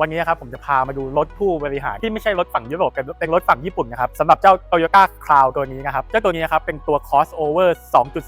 วันนี้นะครับผมจะพามาดูรถผู้บริหารที่ไม่ใช่รถฝั่งยุโรปเป็นเป็นรถฝั่งญี่ปุ่นนะครับสำหรับเจ้า Toyota Crown ตัวนี้นะครับเจ้าตัวนี้นะครับเป็นตัว crossover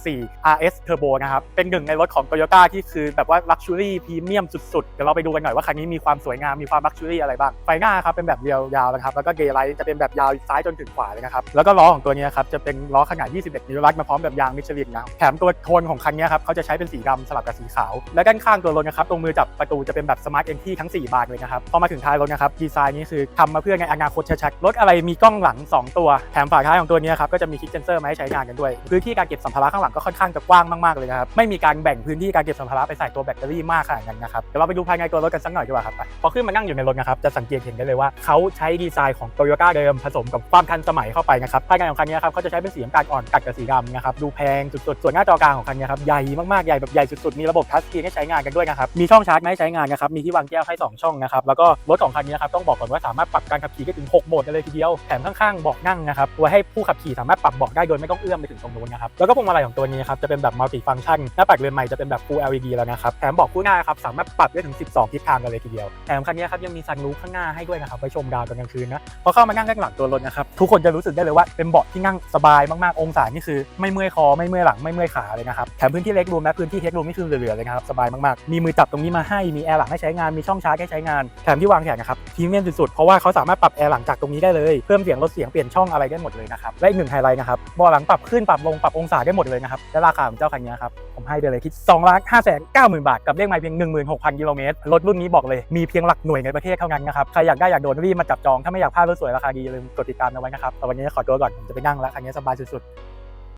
2.4 RS Turbo นะครับเป็นหนึ่งในรถของ Toyota ที่คือแบบว่า Luxury Premium สุดๆ เดี๋ยวเราไปดูกันหน่อยว่าคันนี้มีความสวยงามมีความ Luxury อะไรบ้าง ไฟหน้าครับเป็นแบบเรียวยาวนะครับแล้วก็เดย์ไลท์จะเป็นแบบยาวซ้ายจนถึงขวาเลยนะครับแล้วก็ล้อของตัวนี้ครับจะเป็นล้อขนาด 21 นิ้วรัดมาพร้อมแบบยางมิชลินนะแถมตัวโทนของคันนี้ครับเขาจะใช้เป็นสีดำสลับกับสีขาวและด้านข้างตัวรถนะครับตรงมือจับประตูจะเป็นแบบ Smart Entry ทั้ง 4 บานเลยนะครับพอมาถึงท้ายรถนะครับดีไซน์นี้คือทำมาเพื่อในอนาคตชัดๆรถอะไรมีกล้องหลัง 2 ตัวแถมฝาท้ายของตัวนี้ครับก็จะมีคิกเซนเซอร์มาให้ใช้งานกันด้วย พื้นที่การเก็บสัมภาระข้างหลังก็ค่อนข้างจะกว้างมากๆเลยนะครับไม่มีการแบ่งพื้นที่การเก็บสัมภาระไปใส่ตัวแบตเตอรี่มากขนาดนั้นนะครับเดี๋ยวเราไปดูภายในตัวรถกันสักหน่อยดีกว่าครับพอขึ้นมานั่งอยู่ในรถนะครับจะสังเกตเห็นได้เลยว่าเขาใช้ดีไซน์ของ Toyota เดิมผสมกับความทันสมัยเข้าไปนะครับภายในของคันนี้ครับเขาจะใช้เป็นสีน้ำตาลอ่อนตัดกับสีดำนะครับดูแพงสุดๆส่วนหน้าจอกลางของคันนี้ครับใหญ่มากๆใหญ่แบบใหญ่สุดๆมีระบบทัชสกรีนให้ใช้งานกันด้วยนะครับมีช่องชาร์จมาให้ใช้งานนะครับมีที่วางแก้วให้สองช่องนะครับแล้วก็รถของคันนี้นะครับต้องบอกก่อนว่าสามารถปรับการขับขี่ได้ถึง 6 โหมดกันเลยทีเดียว แถมข้างๆเบาะนั่งนะครับไว้ให้ผู้ขับขี่สามารถปรับเบาะได้โดยไม่ต้องเอื้อมไปถึงตรงนู้นนะครับ แล้วก็พวงมาลัยของตัวนี้ครับจะเป็นแบบมัลติฟังก์ชันหน้าปัดเรือนใหม่จะเป็นแบบ Full LED แล้วนะครับ แถมเบาะคู่หน้าครับสามารถปรับได้ถึง 12 ทิศทางกันเลยทีเดียว แถมคันนี้ครับยังมีซันรูฟข้างหน้าให้ด้วยนะครับไว้ชมดาวตอนกลางคืนนะพอเข้ามานั่งด้านหลังตัวรถนะครับทุกคนจะรู้สึกได้เลยว่าเป็นเบาะที่นั่งสบายมากๆองศานี่คือไม่เมื่อยคอไม่เมื่อยหลังไม่เมื่อยขาเลยนะครับแถมพื้นที่เล็กรวมและพื้นที่เทครูมนี่คือเหลือๆเลยนะครับสบายมากๆมีมือจับตรงนี้มาให้มีแอร์หลังให้ใช้งานมีช่องชาร์จให้ใช้งานแถมที่วางแขนนะครับพรีเมียมสุดๆ เพราะว่าเขาสามารถปรับแอร์หลังจากตรงนี้ได้เลย เพิ่มเสียงลดเสียงเปลี่ยนช่องอะไรได้หมดเลยนะครับ และอีกหนึ่งไฮไลท์นะครับเบาะหลังปรับขึ้นปรับลงปรับองศาได้หมดเลยนะครับ และราคาของเจ้าคันนี้ครับ ผมให้ไปเลยที่2ล้าน5แสน9หมื่นบาท กับเลขไมล์เพียง 16,000กิโลเมตรรถรุ่นนี้บอกเลยมีเพียงหลักหน่วยในประเทศเท่านั้นนะครับใครอยากได้อยากโดนรีบมาจับจองถ้าไม่อยากพลาดรถสวยราคาดีอย่าลืมกดติดตามเอาไว้นะครับแต่วันนี้ขอตัวก่อนผมจะไปนั่งแล้วคันนี้สบายสุดๆ